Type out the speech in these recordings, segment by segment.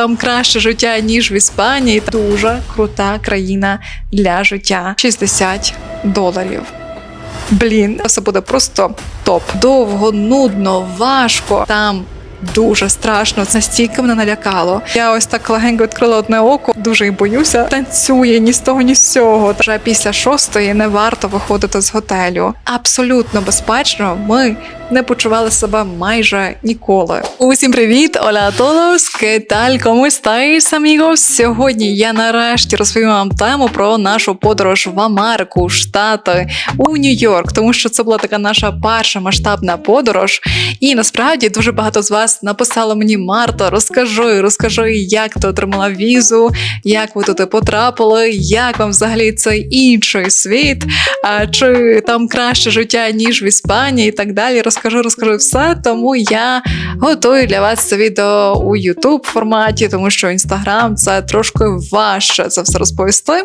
там краще життя ніж в Іспанії. Дуже крута країна для життя. 60 доларів. Блін, це буде просто топ. Довго, нудно, важко. Там дуже страшно. Настільки мене налякало. Я ось так легенько відкрила одне око, дуже й боюся. Танцює ні з того, ні з цього. Вже після шостої не варто виходити з готелю. Абсолютно безпечно. Ми не почували себе майже ніколи. Усім привіт! A todos! ¿Qué tal? ¿Cómo estáis? Сьогодні я нарешті розповім вам тему про нашу подорож в Америку, Штати, у Нью-Йорк, тому що це була така наша перша масштабна подорож. І насправді дуже багато з вас написало мені Марта, розкажи, розкажи, як ти отримала візу, як ви туди потрапили, як вам взагалі цей інший світ, а, чи там краще життя, ніж в Іспанії, і так далі. Розкажу, розкажу все. Тому я готую для вас це відео у YouTube форматі, тому що Instagram це трошки важче це все розповісти.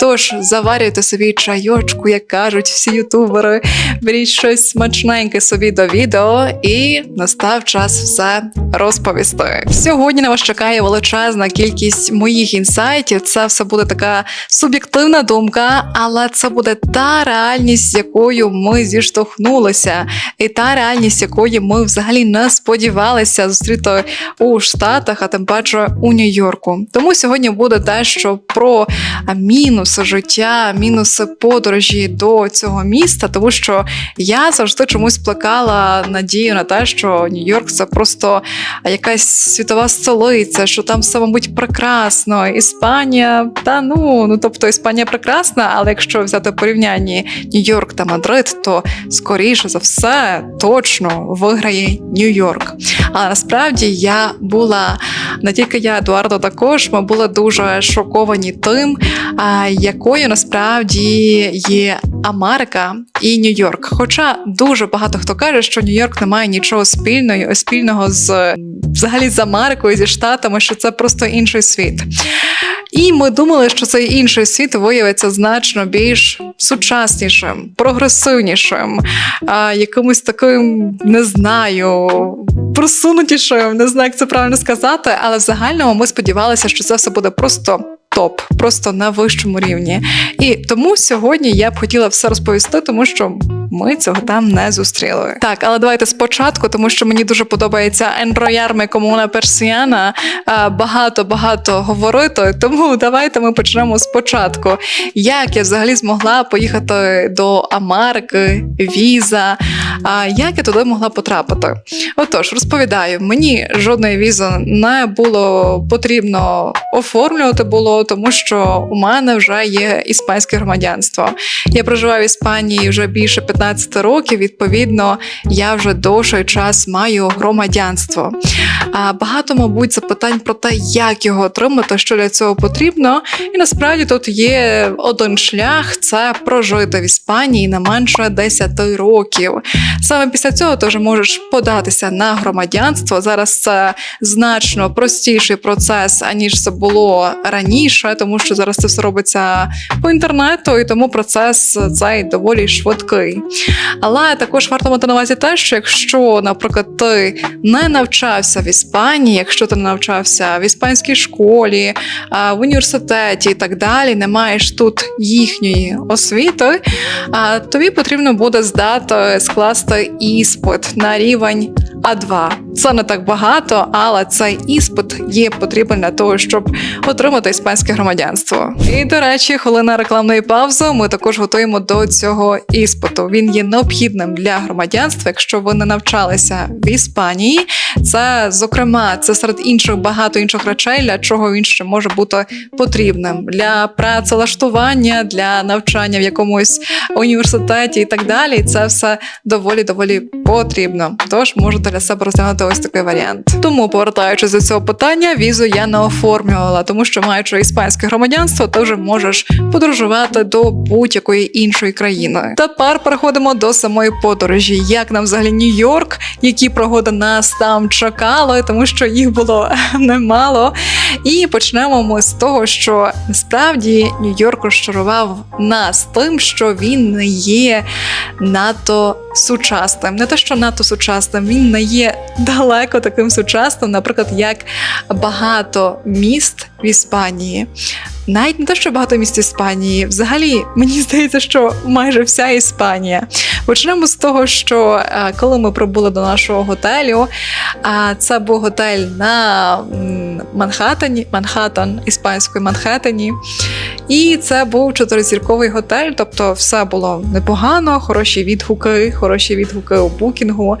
Тож заварюйте собі чайочку, як кажуть всі ютубери, беріть щось смачненьке собі до відео, і настав час все розповісти. Сьогодні на вас чекає величезна кількість моїх інсайтів. Це все буде така суб'єктивна думка, але це буде та реальність, з якою ми зіштовхнулися, і та реальність, якої ми взагалі не сподівалися зустріти у Штатах, а тим паче у Нью-Йорку. Тому сьогодні буде те, що про мінуси життя, мінуси подорожі до цього міста, тому що я завжди чомусь плекала надію на те, що Нью-Йорк це просто якась світова столиця, що там все, мабуть, прекрасно. Іспанія, та ну, ну тобто Іспанія прекрасна, але якщо взяти порівнянні Нью-Йорк та Мадрид, то скоріше за все точно виграє Нью-Йорк. Але насправді я була не тільки я, Едуардо також, ми були дуже шоковані тим, якою насправді є Америка і Нью-Йорк. Хоча дуже багато хто каже, що Нью-Йорк не має нічого спільного, спільного з взагалі з Америкою, зі Штатами, що це просто інший світ. Ми думали, що цей інший світ виявиться значно більш сучаснішим, прогресивнішим, якимось таким, не знаю, просунутішим, не знаю, як це правильно сказати, але в загальному ми сподівалися, що це все буде просто. Топ, просто на вищому рівні. І тому сьогодні я б хотіла все розповісти, тому що ми цього там не зустріли. Так, але давайте спочатку, тому що мені дуже подобається Енроярме Комуна Персіана багато багато говорити. Тому давайте ми почнемо спочатку. Як я взагалі змогла поїхати до Америки, віза? А як я туди могла потрапити? Отож, розповідаю, мені жодної візи не було потрібно оформлювати було, тому що у мене вже є іспанське громадянство. Я проживаю в Іспанії вже більше 15 років. Відповідно, я вже довший час маю громадянство. А багато, мабуть, запитань про те, як його отримати, що для цього потрібно. І насправді тут є один шлях: це прожити в Іспанії не менше 10 років. Саме після цього ти вже можеш податися на громадянство. Зараз це значно простіший процес, аніж це було раніше, тому що зараз це все робиться по інтернету, і тому процес цей доволі швидкий. Але також варто мати на увазі те, що якщо, наприклад, ти не навчався в Іспанії, якщо ти не навчався в іспанській школі, в університеті і так далі, не маєш тут їхньої освіти, тобі потрібно буде здати, скласти іспит на рівень А2. Це не так багато, але цей іспит є потрібен для того, щоб отримати іспанське громадянство. І до речі, хвилина рекламної паузи. Ми також готуємо до цього іспиту. Він є необхідним для громадянства, якщо ви не навчалися в Іспанії. Це зокрема, це серед інших багато інших речей, для чого він ще може бути потрібним для працевлаштування, для навчання в якомусь університеті і так далі. Це все доволі доволі потрібно. Тож можете для себе розглянути ось такий варіант. Тому, повертаючись до цього питання, візу я не оформлювала, тому що маючи іспанське громадянство, ти вже можеш подорожувати до будь-якої іншої країни. Тепер переходимо до самої подорожі. Як нам взагалі Нью-Йорк, які пригоди нас там чекали, тому що їх було немало. І почнемо ми з того, що насправді Нью-Йорк розчарував нас тим, що він не є надто сучасним. Не те, що надто сучасним, він не є далеко таким сучасним, наприклад, як багато міст в Іспанії. Навіть не те, що багато міст Іспанії, взагалі мені здається, що майже вся Іспанія. Почнемо з того, що е, коли ми прибули до нашого готелю, а це був готель на Манхаттені, Манхаттен, іспанської Манхеттені. І це був чотиризірковий готель, тобто все було непогано, хороші відгуки, хороші відгуки у букінгу.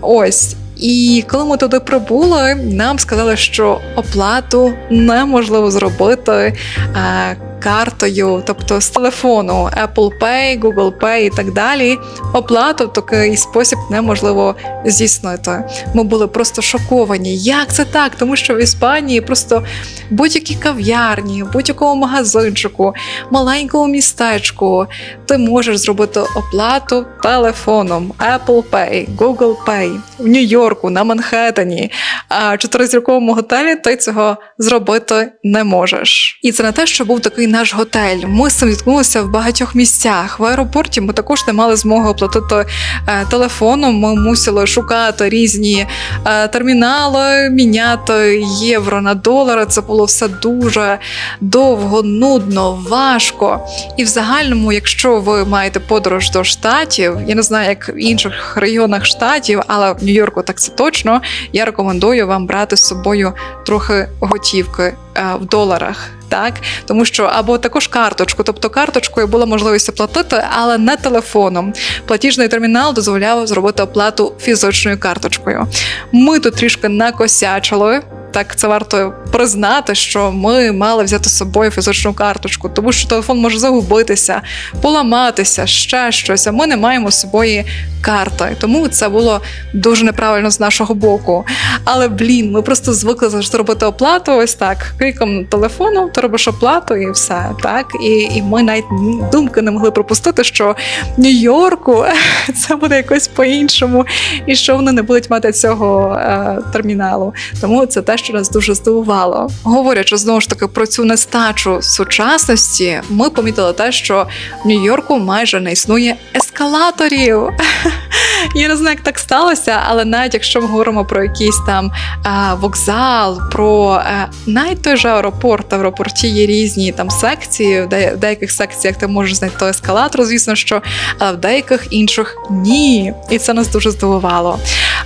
Ось. І коли ми туди прибули, нам сказали, що оплату неможливо зробити е, картою, тобто з телефону Apple Pay, Google Pay і так далі. Оплату в такий спосіб неможливо здійснити. Ми були просто шоковані. Як це так? Тому що в Іспанії просто будь-які кав'ярні, будь-якому магазинчику, маленькому містечку ти можеш зробити оплату телефоном Apple Pay, Google Pay в Нью-Йорку, на Манхеттені, а чотиризірковому готелі ти цього зробити не можеш. І це не те, що був такий наш готель. Ми зіткнулися в багатьох місцях. В аеропорті ми також не мали змоги оплатити е, телефоном. Ми мусили шукати різні е, термінали, міняти євро на долари. Це було все дуже довго, нудно, важко. І в загальному, якщо ви маєте подорож до штатів, я не знаю, як в інших регіонах штатів, але в Нью-Йорку так це точно. Я рекомендую вам брати з собою трохи готівки е, в доларах. Так, тому що або також карточку, тобто карточкою була можливість оплатити, але не телефоном. Платіжний термінал дозволяв зробити оплату фізичною карточкою. Ми тут трішки накосячили. Так, це варто признати, що ми мали взяти з собою фізичну карточку, тому що телефон може загубитися, поламатися, ще щось. А ми не маємо з собою карти. Тому це було дуже неправильно з нашого боку. Але блін, ми просто звикли завжди робити оплату. Ось так. Кліком телефону, ти робиш оплату і все. Так, і, і ми навіть думки не могли пропустити, що в Нью-Йорку це буде якось по-іншому, і що вони не будуть мати цього е, терміналу. Тому це те, що нас дуже здивувало. Говорячи знову ж таки про цю нестачу сучасності, ми помітили те, що в Нью-Йорку майже не існує ескалаторів. Я не знаю, як так сталося, але навіть якщо ми говоримо про якийсь там а, вокзал, про а, навіть той же аеропорт, в аеропорті є різні там секції. В де- в деяких секціях ти можеш знайти ескалатор, звісно, що але в деяких інших ні. І це нас дуже здивувало.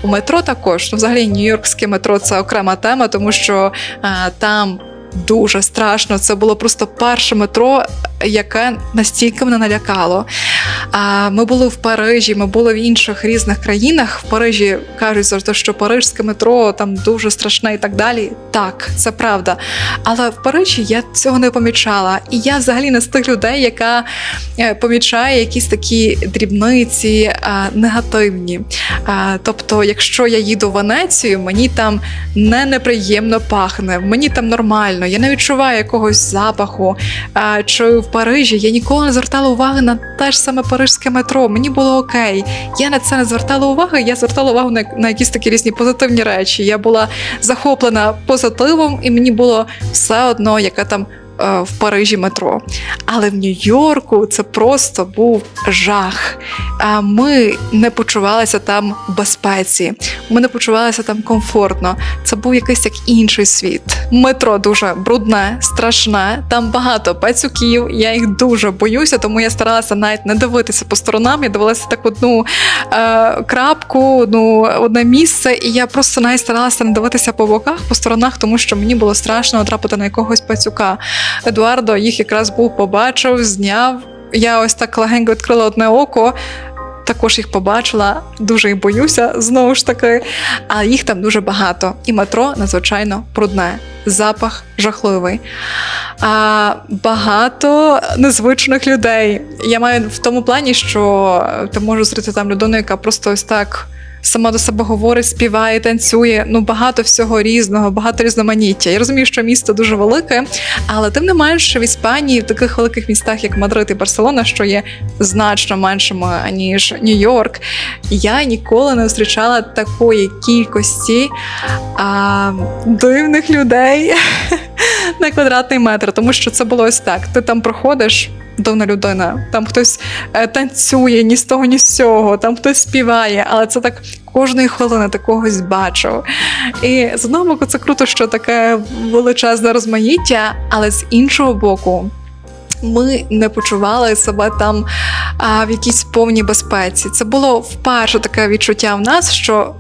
У метро також, ну взагалі нью-йоркське метро це окрема тема, тому що а, там. Дуже страшно. Це було просто перше метро, яке настільки мене налякало. Ми були в Парижі, ми були в інших різних країнах. В Парижі кажуть завжди, що парижське метро там дуже страшне і так далі. Так, це правда. Але в Парижі я цього не помічала. І я взагалі не з тих людей, яка е, помічає якісь такі дрібниці а, негативні. А, тобто, якщо я їду в Венецію, мені там не неприємно пахне, мені там нормально, я не відчуваю якогось запаху. А, чи в Парижі я ніколи не звертала уваги на те ж саме парижське метро. Мені було окей. Я на це не звертала уваги. Я звертала увагу на, на якісь такі різні позитивні речі. Я була захоплена позитивом, і мені було все одно, яка там. Е, В Парижі метро, але в Нью-Йорку це просто був жах. Ми не почувалися там в безпеці, ми не почувалися там комфортно. Це був якийсь як інший світ. Метро дуже брудне, страшне. Там багато пацюків. Я їх дуже боюся, тому я старалася навіть не дивитися по сторонам. Я дивилася так одну е, крапку, одну одне місце, і я просто навіть старалася не дивитися по боках, по сторонах, тому що мені було страшно натрапити на якогось пацюка. Едуардо їх якраз був побачив, зняв. Я ось так легенько відкрила одне око. Також їх побачила, дуже їх боюся, знову ж таки. А їх там дуже багато. І метро надзвичайно брудне. Запах жахливий. А багато незвичних людей. Я маю в тому плані, що ти можеш зустріти там людину, яка просто ось так сама до себе говорить, співає, танцює. Ну багато всього різного, багато різноманіття. Я розумію, що місто дуже велике, але тим не менш в Іспанії, в таких великих містах, як Мадрид і Барселона, що є значно меншими аніж Нью-Йорк, я ніколи не зустрічала такої кількості а, дивних людей на квадратний метр, тому що це було ось так. Ти там проходиш. Дивна людина, там хтось е, танцює ні з того, ні з цього, там хтось співає, але це так кожної хвилини ти когось бачив. І з одного боку, це круто, що таке величезне розмаїття, але з іншого боку. Ми не почували себе там а, в якійсь повній безпеці. Це було вперше таке відчуття в нас, що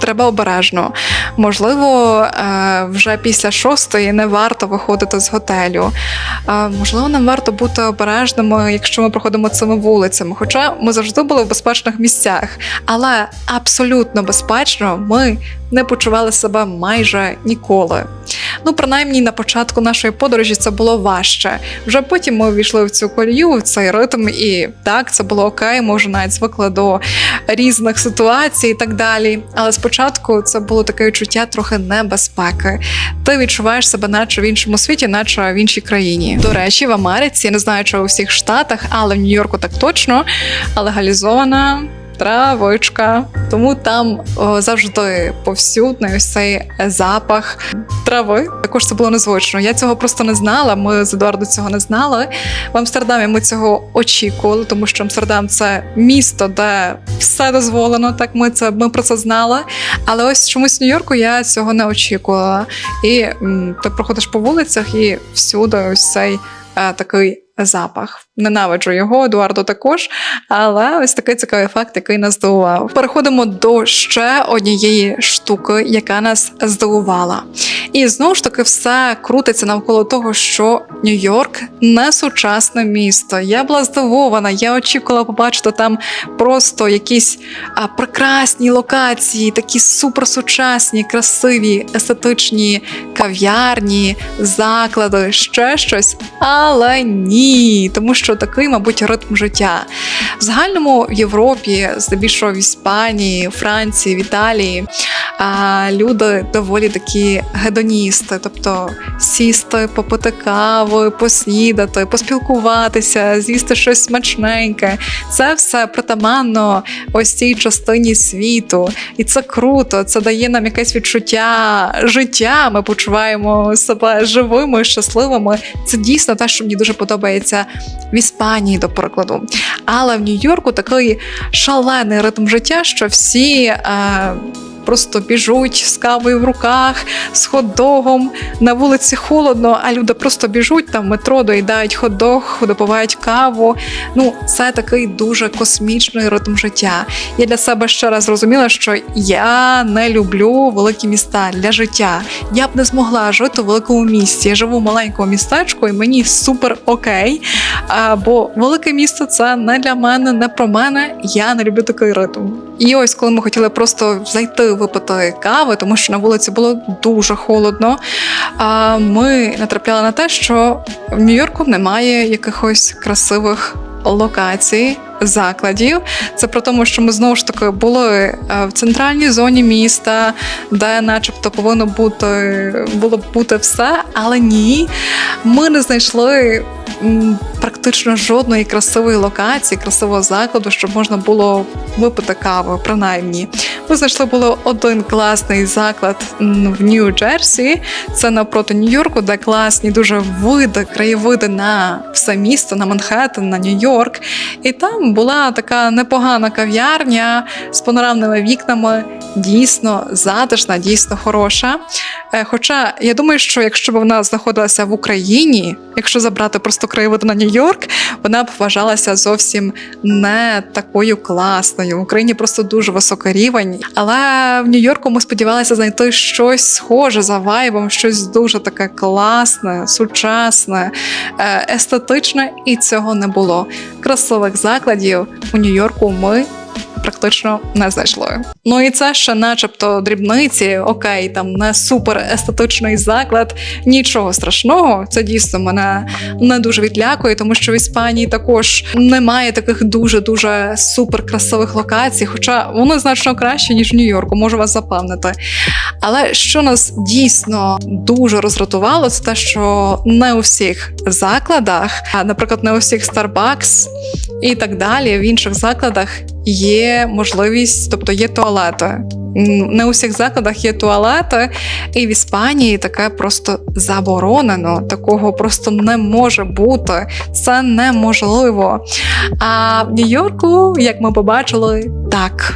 треба обережно. Можливо, е, вже після шостої не варто виходити з готелю. Е, можливо, нам варто бути обережними, якщо ми проходимо цими вулицями. Хоча ми завжди були в безпечних місцях, але абсолютно безпечно ми не почували себе майже ніколи. Ну, принаймні на початку нашої подорожі це було важче. Вже потім ми увійшли в цю колію, в цей ритм, і так, це було окей. Ми вже навіть звикли до різних ситуацій і так далі. Але спочатку це було таке відчуття трохи небезпеки. Ти відчуваєш себе, наче в іншому світі, наче в іншій країні. До речі, в Америці я не знаю, чи у всіх штатах, але в Нью-Йорку так точно легалізована травичка. Тому там о, завжди повсюдний ось цей запах трави. Також це було незвично. Я цього просто не знала. Ми з Едуардо цього не знали. В Амстердамі ми цього очікували, тому що Амстердам це місто, де все дозволено. Так ми це ми про це знали. Але ось чомусь в Нью-Йорку я цього не очікувала. І м, ти проходиш по вулицях, і всюди ось цей е, такий. Запах ненавиджу його, Едуардо також. Але ось такий цікавий факт, який нас здивував. Переходимо до ще однієї штуки, яка нас здивувала. І знову ж таки, все крутиться навколо того, що Нью-Йорк не сучасне місто. Я була здивована, я очікувала побачити там просто якісь а, прекрасні локації, такі суперсучасні, красиві, естетичні кав'ярні, заклади, ще щось. Але ні, тому що такий, мабуть, ритм життя. В загальному в Європі, здебільшого в Іспанії, Франції, в Італії. Люди доволі такі гедоністи, тобто сісти, попити каву, поснідати, поспілкуватися, з'їсти щось смачненьке. Це все притаманно ось цій частині світу, і це круто. Це дає нам якесь відчуття життя. Ми почуваємо себе живими, щасливими. Це дійсно те, що мені дуже подобається Іспанії, до прикладу. Але в Нью-Йорку такий шалений ритм життя, що всі. Е, Просто біжуть з кавою в руках, з хот-догом. На вулиці холодно, а люди просто біжуть там метро, доїдають хот-дог, допивають каву. Ну, це такий дуже космічний ритм життя. Я для себе ще раз зрозуміла, що я не люблю великі міста для життя. Я б не змогла жити в великому місті. Я живу в маленькому містечку, і мені супер окей. А, бо велике місто це не для мене, не про мене. Я не люблю такий ритм. І ось коли ми хотіли просто зайти випити кави, тому що на вулиці було дуже холодно. А ми натрапляли на те, що в Нью-Йорку немає якихось красивих локацій. Закладів, це про тому, що ми знову ж таки були е, в центральній зоні міста, де, начебто, повинно бути було бути все, але ні, ми не знайшли практично жодної красивої локації, красивого закладу, щоб можна було випити каву, принаймні. Ми знайшли було один класний заклад в Нью-Джерсі. Це навпроти Нью-Йорку, де класні дуже види, краєвиди на все місто, на Манхеттен, на Нью-Йорк. І там була така непогана кав'ярня з панорамними вікнами, дійсно затишна, дійсно хороша. Е, Хоча я думаю, що якщо б вона знаходилася в Україні, якщо забрати просто краєвиди на Нью-Йорк, вона б вважалася зовсім не такою класною. В Україні просто дуже високий рівень. Але в Нью-Йорку ми сподівалися знайти щось схоже за вайбом, щось дуже таке класне, сучасне, е, естетичне, і цього не було. Красивих закладів у Нью-Йорку ми практично не знайшли. Ну і це ще, начебто, дрібниці, окей, там не супер естетичний заклад, нічого страшного. Це дійсно мене не дуже відлякує, тому що в Іспанії також немає таких дуже дуже супер красивих локацій, хоча вони значно краще ніж в Нью-Йорку, можу вас запевнити. Але що нас дійсно дуже роздратувало, це те, що не у всіх закладах, наприклад, не у всіх Starbucks і так далі, в інших закладах є можливість, тобто є туалети. Не у всіх закладах є туалети, і в Іспанії таке просто заборонено. Такого просто не може бути. Це неможливо. А в Нью-Йорку, як ми побачили, так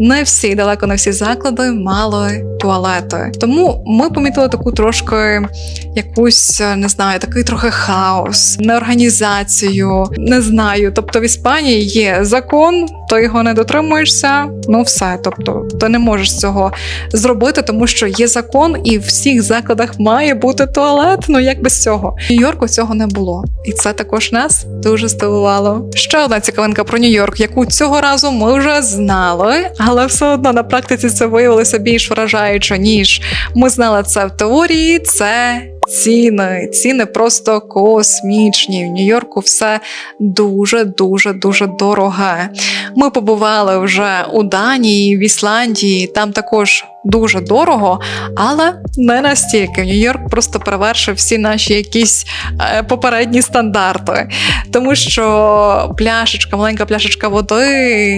не всі, далеко не всі заклади мали туалети. Тому ми помітили таку трошки якусь, не знаю, такий трохи хаос, неорганізацію. Не знаю. Тобто в Іспанії є закон, ти його не дотримуєшся, ну все. Тобто, ти не можеш цього зробити, тому що є закон, і в всіх закладах має бути туалет. Ну як без цього? Нью-Йорку цього не було, і це також нас дуже здивувало. Ще одна цікавинка про Нью-Йорк, яку цього разу ми вже знали, але все одно на практиці це виявилося більш вражаюче, ніж ми знали це в теорії. Це ціни. Ціни просто космічні. В Нью-Йорку все дуже дуже дуже дороге. Ми побували вже у Данії, в Ісландії. Там також дуже дорого, але не настільки. Нью-Йорк просто перевершив всі наші якісь е, попередні стандарти. Тому що пляшечка, маленька пляшечка води,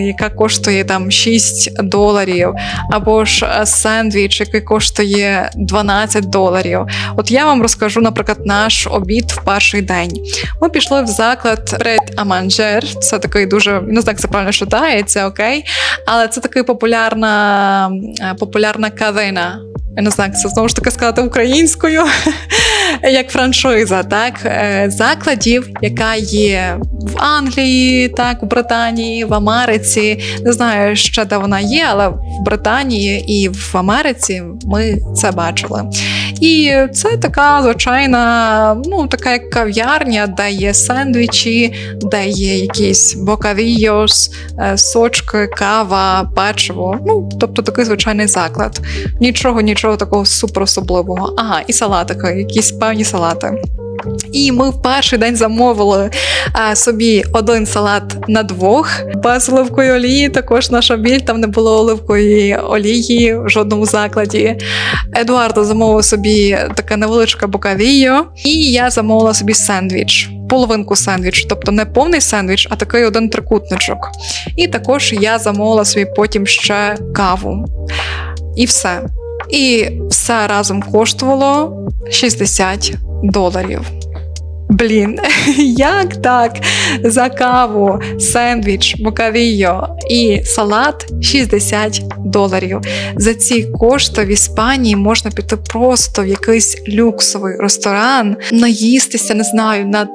яка коштує там 6 доларів, або ж е, сендвіч, який коштує 12 доларів. От я вам розкажу, наприклад, наш обід в перший день. Ми пішли в заклад Red Amanger. Це такий дуже не знаю, як це правильно читається, окей. Але це такий популярна, е, популярна кавина. Я не знаю, це знову ж таки сказати українською, як франшиза, так Е, закладів, яка є в Англії, так, в Британії, в Америці. Не знаю, ще де вона є, але в Британії і в Америці ми це бачили. І це така звичайна, ну така як кав'ярня, де є сендвічі, де є якісь бокавійос, е, сочки, кава, печиво. Ну, тобто такий звичайний заклад. Нічого, нічого такого супер особливого. Ага, і салатики, якісь певні салати. І ми в перший день замовили а, собі один салат на двох без оливкової олії. Також наша біль там не було оливкової олії в жодному закладі. Едуардо замовив собі таке невеличке бокавіо, і я замовила собі сендвіч. Половинку сендвіч, тобто не повний сендвіч, а такий один трикутничок. І також я замовила собі потім ще каву. І все. І все разом коштувало 60 доларів. Блін, як так? За каву, сендвіч, бокавійо і салат 60 доларів. За ці кошти в Іспанії можна піти просто в якийсь люксовий ресторан, наїстися, не знаю, на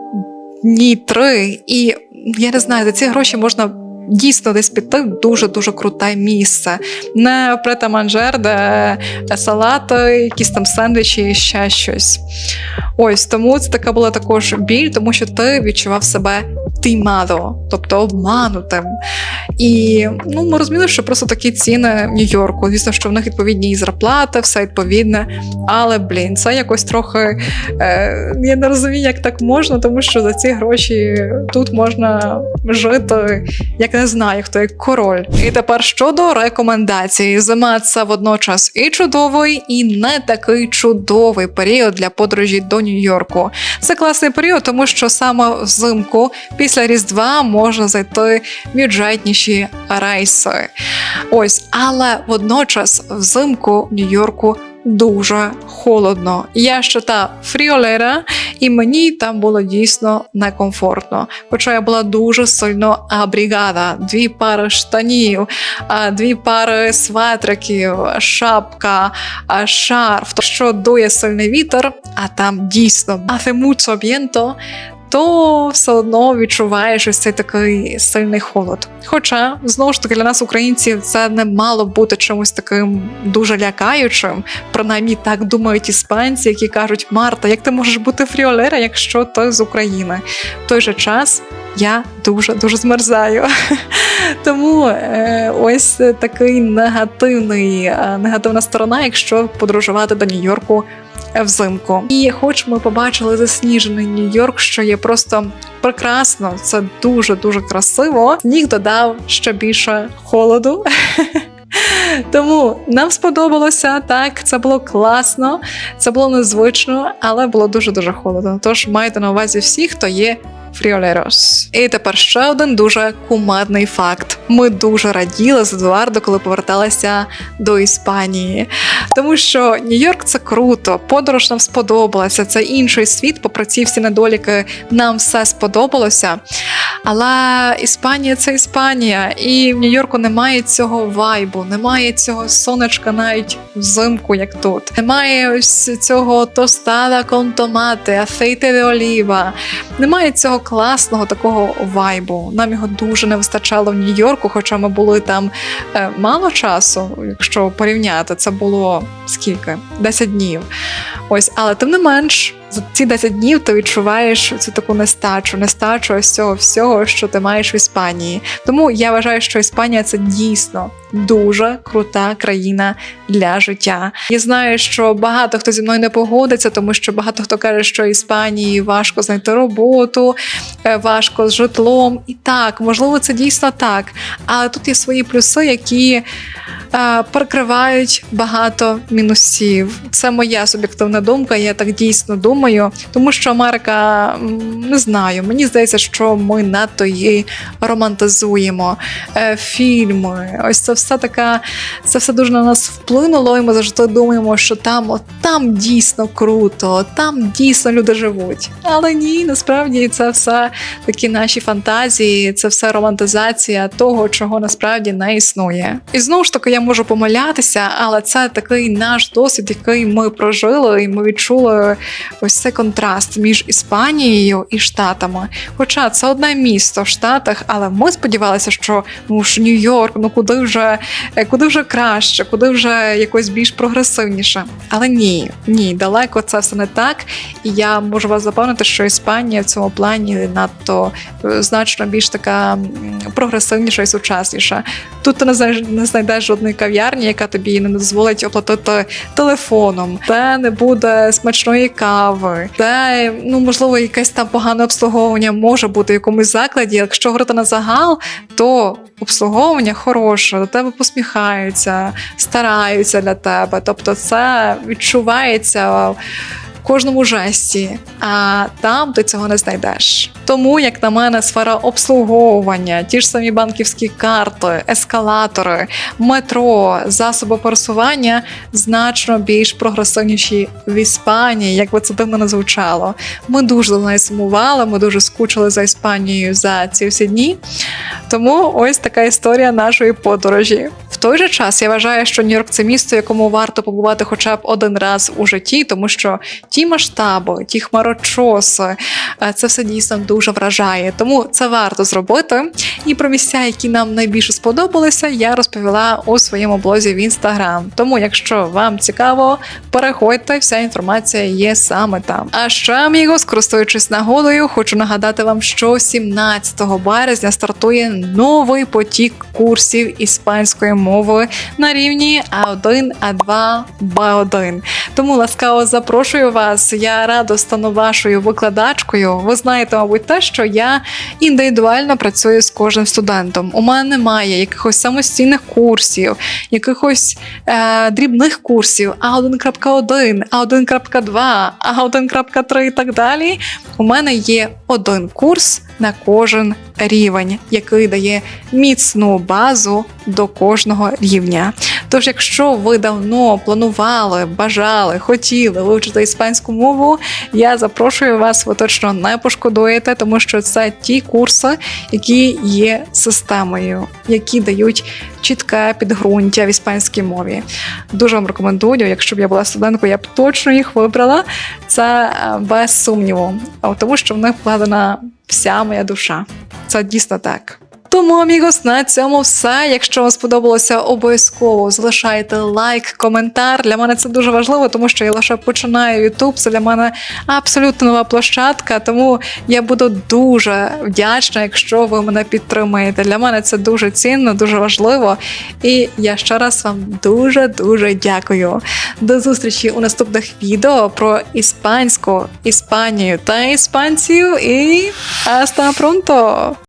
дні три. І я не знаю, за ці гроші можна. Дійсно, десь піти в дуже дуже круте місце. Не претаманжер, де салати, якісь там сендвічі і ще щось. Ось тому це така була також біль, тому що ти відчував себе тимадо, тобто обманутим. І ну, ми розуміли, що просто такі ціни в Нью-Йорку. Звісно, що в них відповідні і зарплати, все відповідне. Але блін, це якось трохи. Е, я не розумію, як так можна, тому що за ці гроші тут можна жити, як не знаю, хто як король. І тепер щодо рекомендацій, зима це водночас і чудовий, і не такий чудовий період для подорожі до Нью-Йорку. Це класний період, тому що саме взимку після Різдва можна зайти бюджетніші рейси. Ось, але водночас взимку в Нью-Йорку. Дуже холодно. Я ще та фріолера, і мені там було дійсно некомфортно. Хоча я була дуже сильно абрігада, дві пари штанів, дві пари светриків, шапка, шарф. Що дує сильний вітер, а там дійсно mucho viento, то все одно відчуваєш ось цей такий сильний холод. Хоча знову ж таки для нас, українців, це не мало бути чимось таким дуже лякаючим. Принаймні так думають іспанці, які кажуть: Марта, як ти можеш бути фріолера, якщо ти з України? В той же час я дуже дуже змерзаю. Тому е, ось такий негативний, е, негативна сторона, якщо подорожувати до Нью-Йорку взимку. І хоч ми побачили засніжений Нью-Йорк, що є просто прекрасно, це дуже дуже красиво. Сніг додав ще більше холоду. Тому нам сподобалося так, це було класно, це було незвично, але було дуже дуже холодно. Тож майте на увазі всі, хто є фріолерос. І тепер ще один дуже кумедний факт. Ми дуже раділи з Едуардо, коли поверталися до Іспанії, тому що Нью-Йорк це круто, подорож нам сподобалася. Це інший світ, попри ці всі недоліки, нам все сподобалося. Але Іспанія це Іспанія, і в Нью-Йорку немає цього вайбу, немає цього сонечка навіть взимку, як тут. Немає ось цього тостада кон томати, афейте де оліва. Немає цього класного такого вайбу. Нам його дуже не вистачало в Нью-Йорку, хоча ми були там е, мало часу, якщо порівняти, це було скільки? 10 днів. Ось, але тим не менш, за ці 10 днів ти відчуваєш цю таку нестачу, нестачу ось цього всього, що ти маєш в Іспанії. Тому я вважаю, що Іспанія це дійсно дуже крута країна для життя. Я знаю, що багато хто зі мною не погодиться, тому що багато хто каже, що Іспанії важко знайти роботу, е, важко з житлом. І так, можливо, це дійсно так. Але тут є свої плюси, які. Перекривають багато мінусів. Це моя суб'єктивна думка. Я так дійсно думаю, тому що Америка не знаю. Мені здається, що ми надто її романтизуємо. Е, Фільми, ось це все така, це все дуже на нас вплинуло, і ми завжди думаємо, що там, от там дійсно круто, там дійсно люди живуть. Але ні, насправді це все такі наші фантазії, це все романтизація того, чого насправді не існує. І знову ж таки, я можу помилятися, але це такий наш досвід, який ми прожили, і ми відчули ось цей контраст між Іспанією і Штатами. Хоча це одне місто в Штатах, але ми сподівалися, що ну ж Нью-Йорк, ну куди вже е, куди вже краще, куди вже якось більш прогресивніше. Але ні, ні, далеко це все не так. І я можу вас запевнити, що Іспанія в цьому плані надто е, значно більш така прогресивніша і сучасніша. Тут ти не знайдеш жодної кав'ярні, яка тобі не дозволить оплатити телефоном, де не буде смачної кави, де ну можливо якесь там погане обслуговування може бути в якомусь закладі. Якщо говорити на загал, то обслуговування хороше, до тебе посміхаються, стараються для тебе. Тобто, це відчувається. Кожному жесті, а там ти цього не знайдеш. Тому, як на мене, сфера обслуговування, ті ж самі банківські карти, ескалатори, метро, засоби пересування значно більш прогресивніші в Іспанії, як би це дивно не звучало. Ми дуже за нею сумували, ми дуже скучили за Іспанією за ці всі дні. Тому ось така історія нашої подорожі. В той же час я вважаю, що Нью-Йорк це місто, якому варто побувати хоча б один раз у житті, тому що ті масштаби, ті хмарочоси, е, це все дійсно дуже вражає. Тому це варто зробити. І про місця, які нам найбільше сподобалися, я розповіла у своєму блозі в інстаграм. Тому, якщо вам цікаво, переходьте, вся інформація є саме там. А ще, аміго, скористуючись нагодою, хочу нагадати вам, що 17 березня стартує новий потік курсів іспанської мови на рівні А1, А2, Б1. Тому ласкаво запрошую вас. Я радо стану вашою викладачкою. Ви знаєте, мабуть, те, що я індивідуально працюю з кожним студентом. У мене немає якихось самостійних курсів, якихось е, дрібних курсів А1.1, А1.2, А1.3 і так далі. У мене є один курс на кожен рівень, який дає міцну базу до кожного рівня. Тож, якщо ви давно планували, бажали, хотіли вивчити іспанську іспанську мову, я запрошую вас, ви точно не пошкодуєте, тому що це ті курси, які є системою, які дають чітке підґрунтя в іспанській мові. Дуже вам рекомендую. Якщо б я була студенткою, я б точно їх вибрала. Це е, без сумніву, тому що в них вкладена вся моя душа. Це дійсно так. Тому, амігос, на цьому все. Якщо вам сподобалося, обов'язково залишайте лайк, коментар. Для мене це дуже важливо, тому що я лише починаю YouTube. Це для мене абсолютно нова площадка. Тому я буду дуже вдячна, якщо ви мене підтримаєте. Для мене це дуже цінно, дуже важливо. І я ще раз вам дуже дуже дякую. До зустрічі у наступних відео про іспанську, Іспанію та іспанців. І hasta pronto!